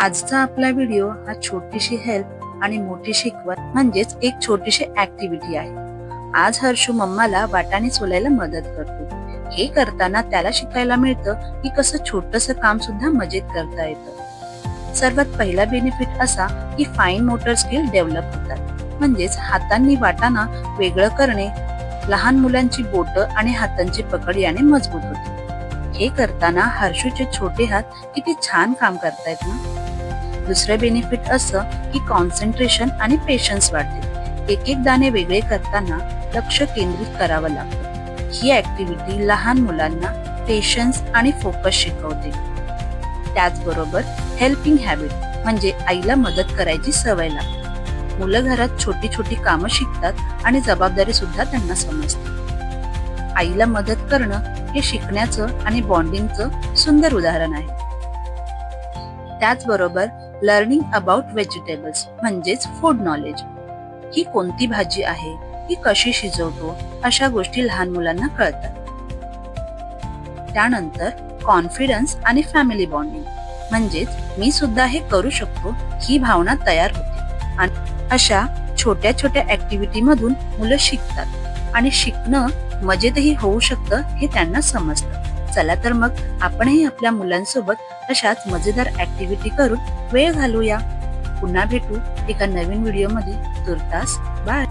आजचा आपला व्हिडिओ हा छोटीशी हेल्प आणि मोठी शिकवण म्हणजेच एक छोटीशी ऍक्टिव्हिटी आहे. आज हर्षू मम्माला वाटाणे सोलायला मदत करतो. हे करताना त्याला शिकायला मिळतं की कसं छोटस काम सुद्धा मजेत करता येतं. सर्वात पहिला बेनिफिट असा की फाईन मोटर स्किल डेव्हलप होतात. म्हणजेच हातांनी वाटाणा वेगळं करणे लहान मुलांची बोट आणि हातांची पकड याने मजबूत होते. हे करताना हर्षूचे छोटे हात किती छान काम करतायत ना? दुसरं बेनिफिट असं की कॉन्सन्ट्रेशन आणि पेशन्स वाढते. एक एक दाणे वेगळे करताना लक्ष केंद्रित करावं लागतं. ही ऍक्टिव्हिटी लहान मुलांना पेशन्स आणि फोकस शिकवते. त्याचबरोबर हेल्पिंग हॅबिट म्हणजे आईला मदत करायची सवय लागते. मुलं घरात छोटी छोटी कामं शिकतात आणि जबाबदारी सुद्धा त्यांना समजते. आईला मदत करणं हे शिकण्याचं आणि बॉन्डिंगचं सुंदर उदाहरण आहे. त्याचबरोबर लर्निंग अबाउट व्हेजिटेबल्स म्हणजेच फूड नॉलेज ही कोणती भाजी आहे? ही कशी शिजवतो? अशा गोष्टी लहान मुलांना कळतात. त्यानंतर कॉन्फिडन्स आणि फॅमिली बॉन्डिंग म्हणजेच मी सुद्धा हे करू शकतो ही भावना तयार होते. आणि अशा छोट्या छोट्या ऍक्टिव्हिटी मधून मुलं शिकतात. आणि शिकणं मजेतही होऊ शकतं हे त्यांना समजतं. चला तर मग आपणही आपल्या मुलांसोबत अशाच मजेदार ऍक्टिव्हिटी करून वेळ घालूया. पुन्हा भेटू एका नवीन व्हिडिओमध्ये तुर्तास बाय